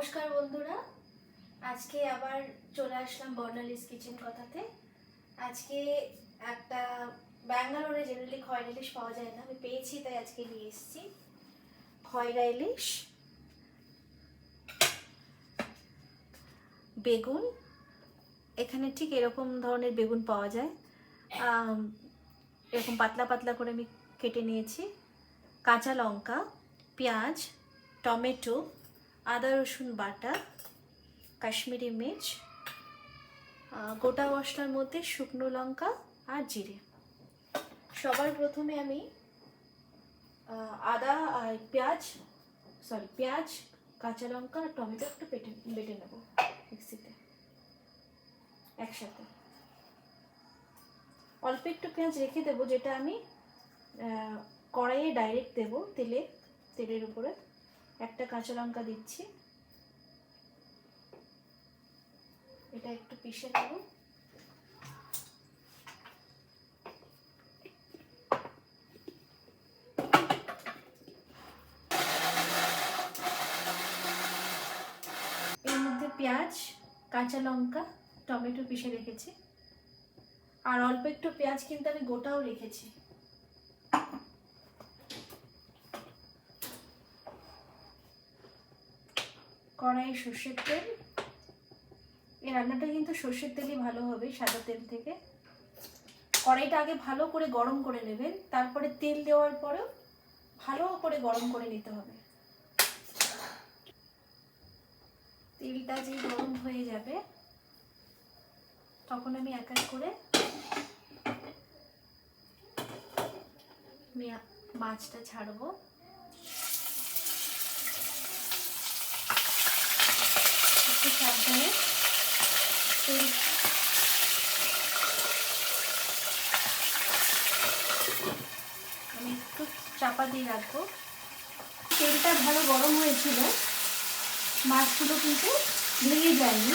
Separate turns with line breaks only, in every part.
নমস্কার বন্ধুরা। আজকে আবার চলে আসলাম বর্ণালিস কিচেন কথাতে। আজকে একটা ব্যাঙ্গালোরে জেনারেলি খয়রা ইলিশ পাওয়া যায় না, আমি পেয়েছি, তাই আজকে নিয়ে এসেছি। খয়রা ইলিশ, বেগুন, এখানে ঠিক এরকম ধরনের বেগুন পাওয়া যায়। এরকম পাতলা পাতলা করে আমি কেটে নিয়েছি। কাঁচা লঙ্কা, পেঁয়াজ, টমেটো আদা, রসুন বাটা, কাশ্মীরি মির্চ গোটা মশলার মধ্যে শুকনো লঙ্কা আর জিরে। সবার প্রথমে আমি আদা আর পেঁয়াজ সরি পেঁয়াজ, কাঁচা লঙ্কা আর টমেটো একটু পেটে বেটে নেব মিক্সিতে, একসাথে। অল্প একটু পেঁয়াজ রেখে দেবো, যেটা আমি কড়াইয়ে ডাইরেক্ট দেবো তেলে, তেলের উপরে। একটা কাঁচা লঙ্কা দিচ্ছি। এটা একটু পিষে নেব। এর মধ্যে পেঁয়াজ, কাঁচা লঙ্কা, টমেটো পিষে রেখেছি। আর অল্প একটু পেঁয়াজ কিন্তু আমি গোটাও রেখেছি। কড়াই সর্ষের তেল। এই রান্নাটা কিন্তু সর্ষের তেলই ভালো হবে, সাদা তেল থেকে। কড়াইটা আগে ভালো করে গরম করে নেবেন, তারপরে তেল দেওয়ার পরেও ভালো করে গরম করে নিতে হবে। তেলটা যে গরম হয়ে যাবে, তখন আমি এক এক করে মাছটা ছাড়বো। একটু সাবধানে আমি একটু চাপা দিয়ে রাখব। তেলটা ভালো গরম হয়েছিল। মাছগুলো কিন্তু ভেঙে যায়নি।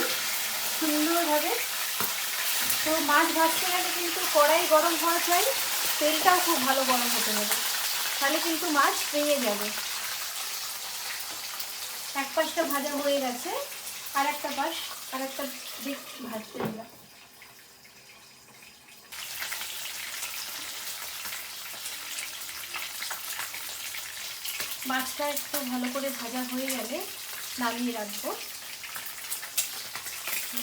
সুন্দরভাবে। তো মাছ ভাজতে গেলে কিন্তু কড়াই গরম হওয়া চাই, তেলটাও খুব ভালো গরম হতে হবে। তাহলে কিন্তু মাছ ভেঙে যাবে। এক পাশটা ভাজা হয়ে গেছে। আর একটা পাশ আর একটা দিক ভাজতে দিলাম। মাছটা একটু ভালো করে ভাজা হয়ে গেলে নামিয়ে রাখব।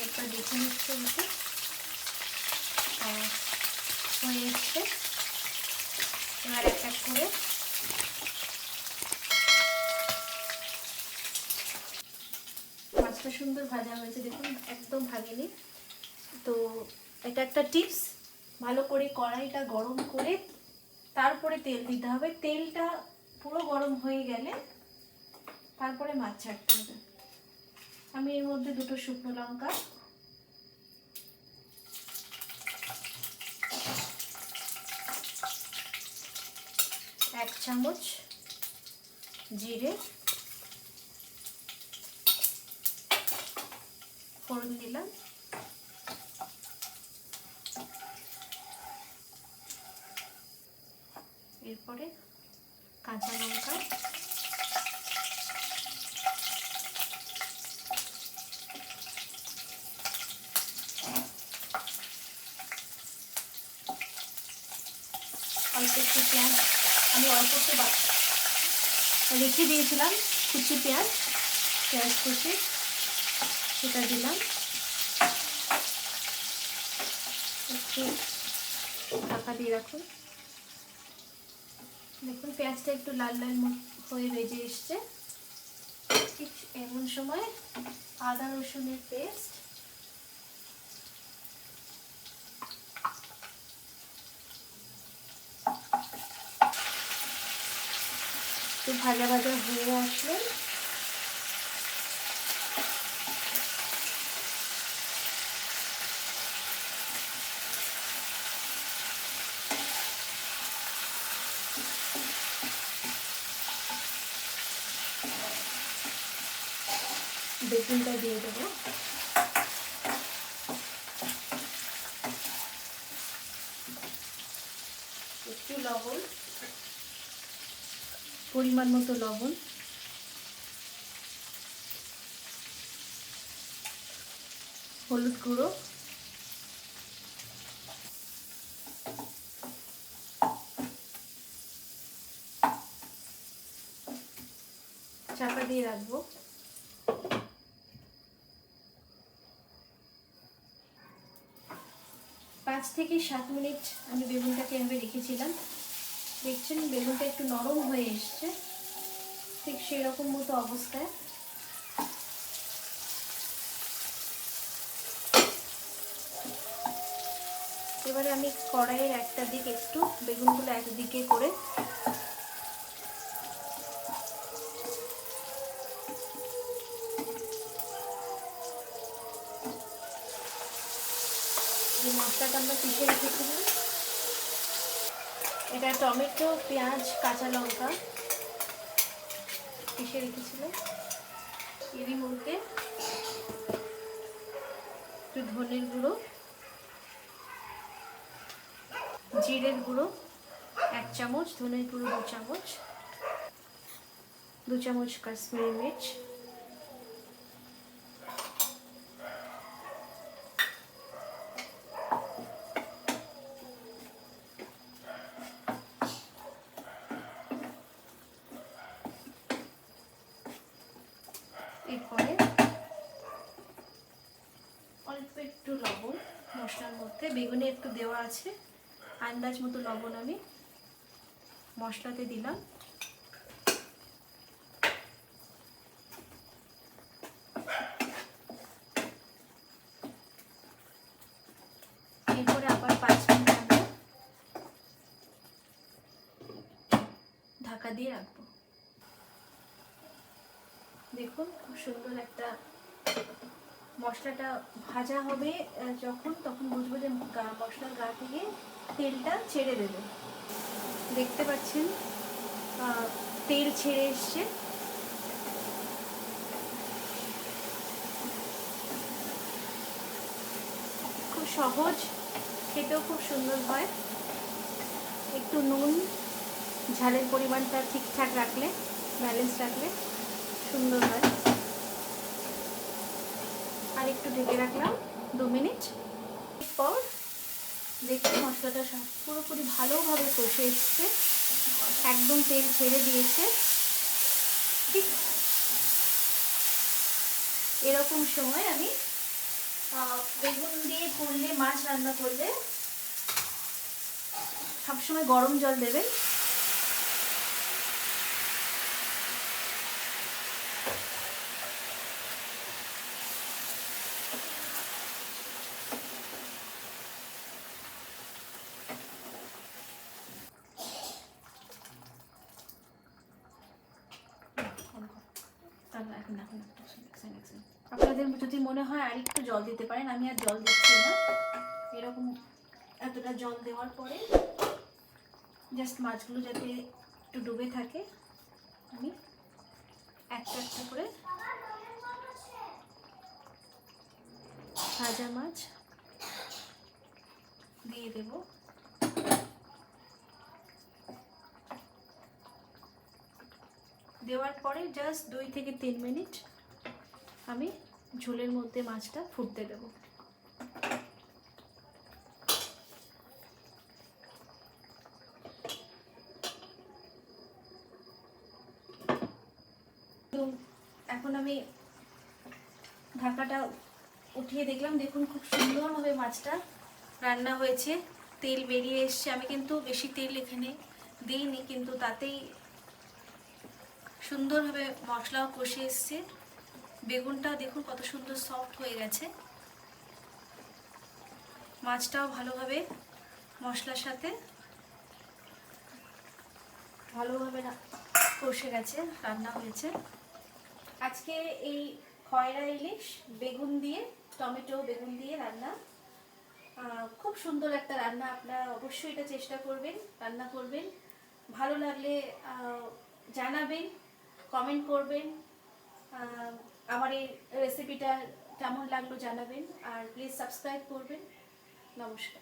একটা দেখে নিচ্ছে ওকে হয়ে এসছে। এবার এক এক করে মাছটা সুন্দর ভাজা হয়েছে, দেখুন, একদম ভাগেনি তো এটা একটা টিপস, ভালো করে কড়াইটা গরম করে তারপরে তেল দিতে হবে। তেলটা পুরো গরম হয়ে গেলে তারপরে মাছ ছাড়তে হবে। আমি এর মধ্যে দুটো শুকনো লঙ্কা, এক চামচ জিরে ফোড়ন দিলাম। এরপরে কাঁচা লঙ্কা। অল্প একটু পেঁয়াজ, আমি অল্প একটু রেখে দিয়েছিলাম কুচি পেঁয়াজ পেঁয়াজ কুচি। সেটা দিলাম। একটু ঢাকা দিয়ে রাখুন। দেখুন, পেঁয়াজটা একটু লাল লাল হয়ে ভেজে এসছে। ঠিক এমন সময় আদা রসুনের পেস্ট। ভাজা ভাজা হয়ে আসলে বেগুনটা দিয়ে দেবো। একটু লবণ পরিমাণ মতো লবণ। হলুদ গুঁড়ো। চাপা দিয়ে রাখব। পাঁচ থেকে সাত মিনিট আমি বেগুনটাকে এভাবে রেখেছিলাম। দেখছেন, বেগুনটা একটু নরম হয়ে এসছে। ঠিক সেই রকম মতো অবস্থায়। এবারে আমি কড়াইয়ের একটা দিক একটু, বেগুনগুলো একদিকে করে যে পিষে রেখেছিলাম এটা টমেটো, পেঁয়াজ, কাঁচা লঙ্কা। পিষে রেখেছিল এরই মধ্যে একটু ধনের গুঁড়ো, জিরের গুঁড়ো, এক চামচ, ধনের গুঁড়ো দু চামচ দু চামচ কাশ্মীরি মির্চ। এরপরে অল্প একটু লবণ মশলার মধ্যে। বেগুনে একটু দেওয়া আছে। আন্দাজ মতো লবণ আমি মশলাতে দিলাম। এরপরে আবার পাঁচ মিনিট ঢাকা দিয়ে রাখব। দেখুন, খুব সুন্দর একটা মশলাটা ভাজা হবে যখন তখন বুঝব যে মশলার গা থেকে তেলটা ছেড়ে দেবে। দেখতে পাচ্ছেন তেল ছেড়ে এসছে। খুব সহজ, খেতেও খুব সুন্দর হয়। একটু নুন, ঝালের পরিমাণটা ঠিকঠাক রাখলে, ব্যালেন্স রাখলে। সুন্দর হয়। আর একটু ঢেকে রাখলাম দু মিনিট। পর দেখছি মশলাটা সব পুরোপুরি ভালোভাবে কষে এসছে। একদম তেল ছেড়ে দিয়েছে। ঠিক। এরকম সময় আমি বেগুন দিয়ে করলে মাছ রান্না করলে সবসময় গরম জল দেবেন তারপর আপনাদের যদি মনে হয় আর একটু জল দিতে পারেন, আমি আর জল দিচ্ছি না। এরকম এতটা জল দেওয়ার পরে জাস্ট মাছগুলো যাতে একটু ডুবে থাকে, আমি একটা একটা করে ভাজা মাছ দিয়ে দেবো। দেওয়ার পরে জাস্ট দুই থেকে তিন মিনিট আমি ঝোলের মধ্যে মাছটা ফুটতে দেবো। এখন আমি ঢাকাটা উঠিয়ে দেখলাম, দেখুন খুব সুন্দরভাবে মাছটা রান্না হয়েছে। তেল বেরিয়ে এসছে। আমি কিন্তু বেশি তেল এখানে দিইনি, কিন্তু তাতেই সুন্দরভাবে মশলাও কষে এসছে। বেগুনটাও দেখুন কত সুন্দর সফট হয়ে গেছে। মাছটাও ভালোভাবে মশলার সাথে ভালোভাবে কষে গেছে, রান্না হয়েছে। আজকে এই খয়রা ইলিশ, বেগুন দিয়ে, টমেটো, বেগুন দিয়ে রান্না। খুব সুন্দর একটা রান্না, আপনারা অবশ্যই এটা চেষ্টা করবেন, রান্না করবেন। ভালো লাগলে জানাবেন। কমেন্ট করবেন। আমার এই রেসিপিটা কেমন লাগল জানাবেন। আর প্লিজ সাবস্ক্রাইব করবেন। নমস্কার।